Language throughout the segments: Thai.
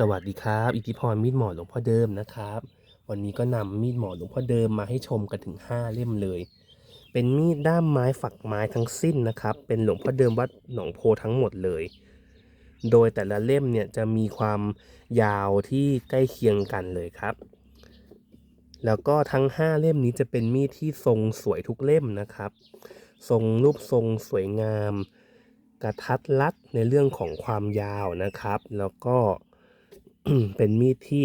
สวัสดีครับ อิทธิพรมีดหมอหลวงพ่อเดิมนะครับ วันนี้ก็นำมีดหมอหลวงพ่อเดิมมาให้ชมกันถึง 5 เล่มเลย เป็นมีดด้ามไม้ฝักไม้ทั้งสิ้นนะครับ เป็นหลวงพ่อเดิมวัดหนองโพทั้งหมดเลย โดยแต่ละเล่มเนี่ยจะมีความยาวที่ใกล้เคียงกันเลยครับ แล้วก็ทั้ง 5 เล่มนี้จะเป็นมีดที่ทรงสวยทุกเล่มนะครับ ทรงรูปทรงสวยงาม กระทัดรัดในเรื่องของความยาวนะครับ แล้วก็ เป็นมีดที่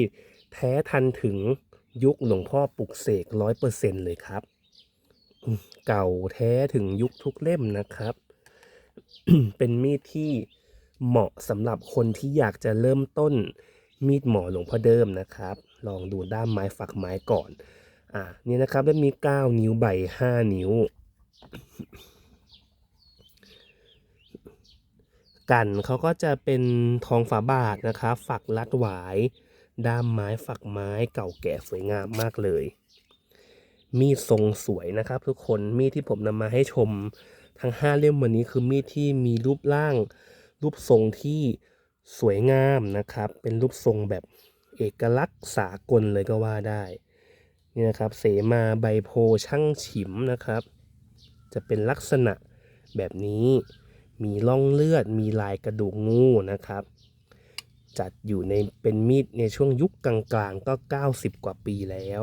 แท้ทันถึงยุคหลวงพ่อปลุกเสกร้อยเปอร์เซ็นเลยครับ เก่าแท้ถึงยุคทุกเล่มนะครับ เป็นมีดที่เหมาะสำหรับคนที่อยากจะเริ่มต้นมีดหมอหลวงพ่อเดิมนะครับ ลองดูด้ามไม้ฝักไม้ก่อน อ่านี่นะครับเล่มนี้9นิ้วใบ5นิ้ว กันเขาก็จะเป็นทองฝาบาทนะครับฝักลัดหวาย ด้ามไม้ฝักไม้เก่าแก่สวยงามมากเลย มีดทรงสวยนะครับ ทุกคนมีดที่ผมนำมาให้ชมทั้ง 5 เล่มวันนี้คือมีดที่มีรูปร่าง รูปทรงที่สวยงามนะครับ เป็นรูปทรงแบบเอกลักษณ์สากลเลยก็ว่าได้นี่นะครับเสมาใบโพช่างฉิมนะครับ จะเป็นลักษณะแบบนี้ มีร่องเลือด มีลายกระดูกงูนะครับ จัดอยู่ในเป็นมีดในช่วงยุคกลางๆก็ 90 กว่าปีแล้ว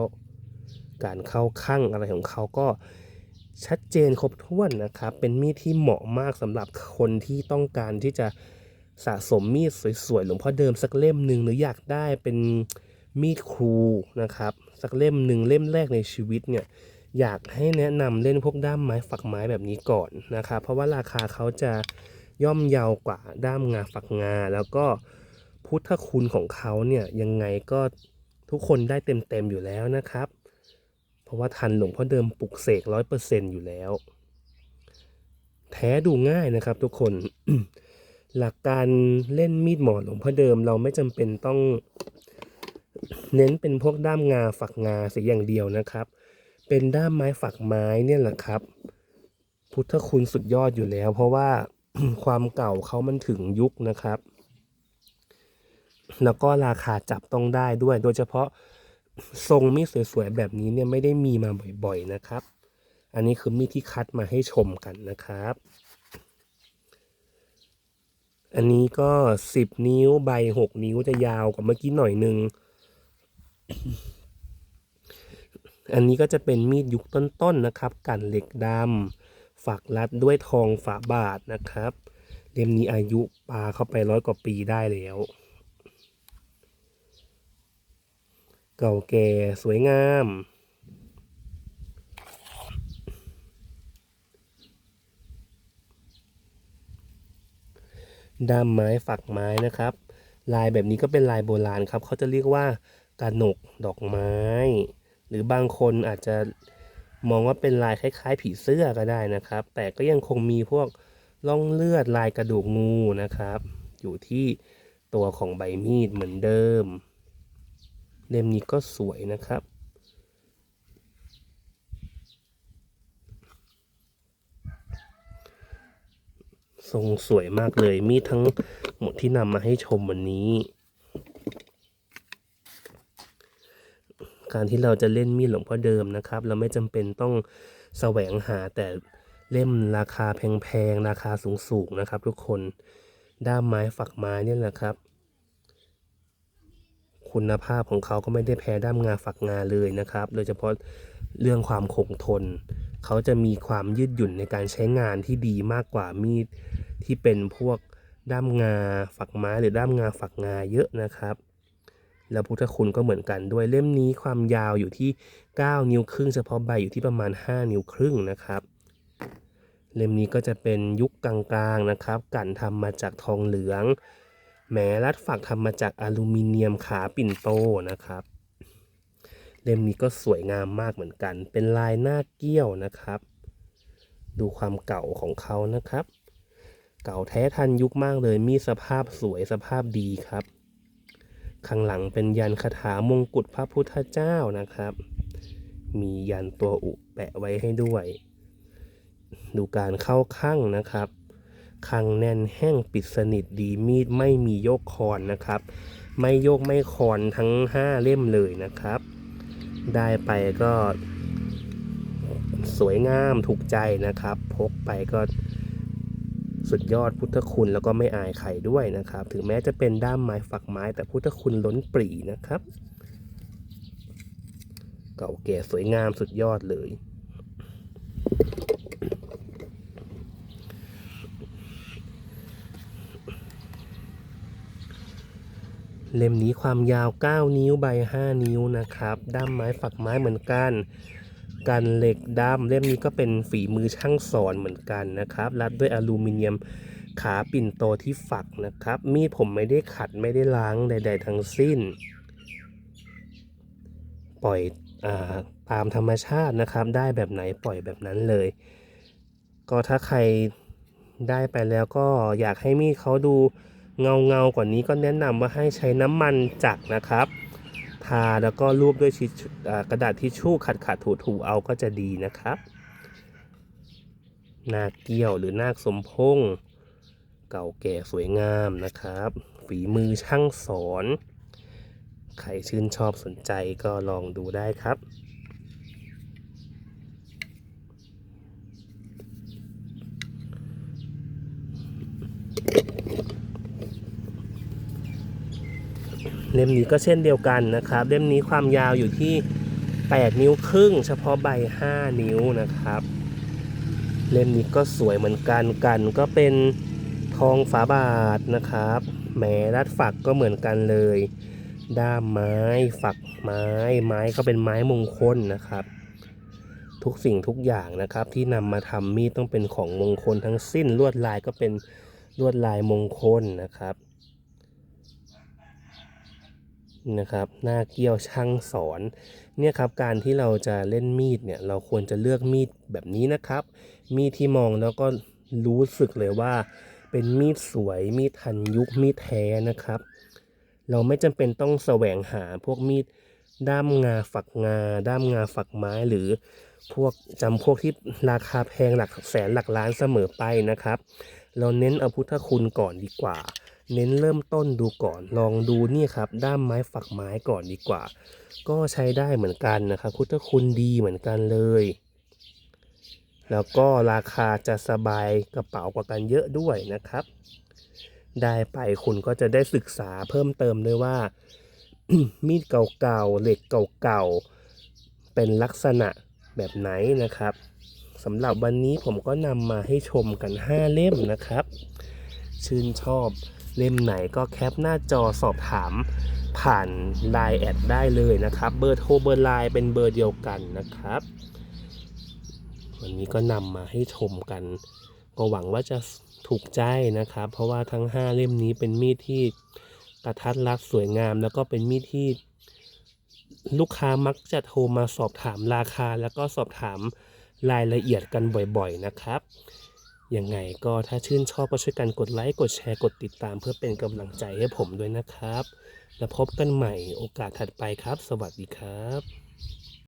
การเข้าข้างอะไรของเขาก็ชัดเจนครบถ้วนนะครับ เป็นมีดที่เหมาะมากสำหรับคนที่ต้องการที่จะสะสมมีดสวยๆหลวงพ่อเดิมสักเล่มหนึ่งหรืออยากได้เป็นมีดครูนะครับ สักเล่มหนึ่งเล่มแรกในชีวิตเนี่ย อยากให้แนะนำเล่นพวกด้ามไม้ฝักไม้แบบนี้ก่อนนะครับ เพราะว่าราคาเขาจะย่อมเยาวกว่าด้ามงาฝักงา แล้วก็พุทธคุณของเขาเนี่ยยังไงก็ทุกคนได้เต็มๆอยู่แล้วนะครับ เพราะว่าทันหลวงพ่อเดิมปลุกเสกร้อยเปอร์เซ็นอยู่แล้ว แท้ดูง่ายนะครับทุกคนหลักการเล่นมีดหมอหลวงพ่อเดิมเราไม่จำเป็นต้อง เน้นเป็นพวกด้ามงาฝักงาเสียอย่างเดียวนะครับ เป็นด้ามไม้ฝักไม้เนี่ยแหละครับ พุทธคุณสุดยอดอยู่แล้ว เพราะว่าความเก่าเขามันถึงยุคนะครับ แล้วก็ราคาจับต้องได้ด้วย โดยเฉพาะทรงมีดสวยๆแบบนี้เนี่ยไม่ได้มีมาบ่อยๆนะครับ อันนี้คือมีดที่คัดมาให้ชมกันนะครับ อันนี้ก็สิบนิ้วใบหกนิ้วจะยาวกว่าเมื่อกี้หน่อยนึง อันนี้ก็จะเป็นมีดยุคต้นๆนะครับ กันเหล็กดำฝักรัดด้วยทองฝาบาทนะครับ เล่มนี้อายุปลาเข้าไปร้อยกว่าปีได้แล้ว เก่าแก่สวยงาม ด้ามไม้ฝักไม้นะครับ ลายแบบนี้ก็เป็นลายโบราณครับ เขาจะเรียกว่ากระหนกดอกไม้ หรือบางคนอาจจะมองว่าเป็นลายคล้ายๆ ผีเสื้อก็ได้นะครับ แต่ก็ยังคงมีพวกร่องเลือดลายกระดูกงูนะครับ อยู่ที่ตัวของใบมีดเหมือนเดิม เล่มนี้ก็สวยนะครับ ทรงสวยมากเลยมีดทั้งหมดที่นำมาให้ชมวันนี้ การที่เราจะเล่นมีดหลวงพ่อเดิมนะครับ เราไม่จำเป็นต้องแสวงหาแต่เล่มราคาแพงๆ ราคาสูงๆ นะครับ ทุกคน ด้ามไม้ฝักไม้เนี่ยแหละครับ คุณภาพของเขาก็ไม่ได้แพ้ด้ามงาฝักงาเลยนะครับ โดยเฉพาะเรื่องความคงทน เขาจะมีความยืดหยุ่นในการใช้งานที่ดีมากกว่ามีดที่เป็นพวกด้ามงาฝักไม้หรือด้ามงาฝักงาเยอะนะครับ แล้วพุทธคุณก็เหมือนกันด้วยเล่มนี้ความยาวอยู่ที่ 9 นิ้วครึ่งเฉพาะใบอยู่ที่ประมาณ 5 นิ้วครึ่งนะครับ เล่มนี้ก็จะเป็นยุคกลางๆนะครับ กันทำมาจากทองเหลืองแหมรัดฝักทำมาจากอลูมิเนียมขาปิ่นโตนะครับ เล่มนี้ก็สวยงามมากเหมือนกัน เป็นลายหน้าเกี้ยวนะครับ ดูความเก่าของเขานะครับ เก่าแท้ทันยุคมากเลยมีสภาพสวยสภาพดีครับ ข้างหลังเป็นยันคาถามงกุฎพระพุทธเจ้านะครับ มียันตัวอุแปะไว้ให้ด้วย ดูการเข้าข้างนะครับคังแน่นแห้งปิดสนิทดีมีดไม่มีโยกคอนนะครับ ไม่โยกไม่คอนทั้ง 5 เล่มเลยนะครับ ได้ไปก็สวยงามถูกใจนะครับ พกไปก็ สุดยอดพุทธคุณแล้วก็ไม่อายใครด้วยนะครับ ถึงแม้จะเป็นด้ามไม้ฝักไม้ แต่พุทธคุณล้นปรีนะครับ เก่าแก่สวยงามสุดยอดเลย เล่มนี้ความยาว 9 นิ้วใบ 5 นิ้วนะครับ ด้ามไม้ฝักไม้เหมือนกัน กันเหล็กด้ามเล่มนี้ก็เป็นฝีมือช่างสอนเหมือนกันนะครับ รัดด้วยอลูมิเนียมขาปิ่นโตที่ฝักนะครับ มีดผมไม่ได้ขัดไม่ได้ล้างใด ๆ ทั้งสิ้น ปล่อยอาตามธรรมชาตินะครับ ได้แบบไหนปล่อยแบบนั้นเลย ก็ถ้าใครได้ไปแล้วก็อยากให้มีดเขาดูเงาเงากว่านี้ก็แนะนำว่าให้ใช้น้ำมันจักรนะครับ ทาแล้วก็รูปด้วยชิชกระดาษทิชชู่ขัดขัดถูถูๆเอาก็จะดีนะครับนาคเกี้ยวหรือนาคสมพงเก่าแก่สวยงามนะครับ ฝีมือช่างสอน ใครชื่นชอบสนใจก็ลองดูได้ครับ เล่มนี้ก็เช่นเดียวกันนะครับ เล่มนี้ความยาวอยู่ที่ 8 นิ้วครึ่ง เฉพาะใบ 5 นิ้วนะครับ เล่มนี้ก็สวยเหมือนกันกันก็เป็นทองฝาบาทนะครับแหมรัดฝักก็เหมือนกันเลย ด้ามไม้ฝักไม้ไม้ก็เป็นไม้มงคลนะครับ ทุกสิ่งทุกอย่างนะครับที่นำมาทำมีดต้องเป็นของมงคลทั้งสิ้นลวดลายก็เป็นลวดลายมงคลนะครับ นะครับหน้าเกี้ยวช่างสอนเนี่ยครับการที่เราจะเล่นมีดเนี่ยเราควรจะเลือกมีดแบบนี้นะครับ มีดที่มองแล้วก็รู้สึกเลยว่า เป็นมีดสวยมีดทันยุคมีดแท้นะครับ เราไม่จำเป็นต้องแสวงหาพวกมีดด้ามงาฝักงา ด้ามงาฝักไม้หรือพวกจำพวกที่ราคาแพงหลักแสนหลักล้านเสมอไปนะครับ เราเน้นเอาพุทธคุณก่อนดีกว่า เน้นเริ่มต้นดูก่อน ลองดูนี่ครับ ด้ามไม้ฝักไม้ก่อนดีกว่า ก็ใช้ได้เหมือนกันนะครับพุทธคุณดีเหมือนกันเลย แล้วก็ราคาจะสบายกระเป๋ากว่ากันเยอะด้วยนะครับ ได้ไปคุณก็จะได้ศึกษาเพิ่มเติมด้วยว่า มีดเก่าๆเหล็กเก่าๆเป็นลักษณะแบบไหนนะครับสำหรับวันนี้ผมก็นำมาให้ชมกัน 5 เล่มนะครับ ชื่นชอบ เล่มไหนก็แคปหน้าจอสอบถามผ่าน Line แอดได้เลยนะครับ เบอร์โทรเบอร์ไลน์เป็นเบอร์เดียวกันนะครับ วันนี้ก็นำมาให้ชมกัน ก็หวังว่าจะถูกใจนะครับ เพราะว่าทั้ง 5 เล่มนี้เป็นมีดที่กระทัดรัดสวยงาม แล้วก็เป็นมีดที่ลูกค้ามักจะโทรมาสอบถามราคา แล้วก็สอบถามรายละเอียดกันบ่อยๆนะครับ ยังไงก็ถ้าชื่นชอบก็ช่วยกันกดไลค์ กดแชร์ กดติดตาม เพื่อเป็นกำลังใจให้ผมด้วยนะครับ แล้วพบกันใหม่โอกาสถัดไปครับ สวัสดีครับ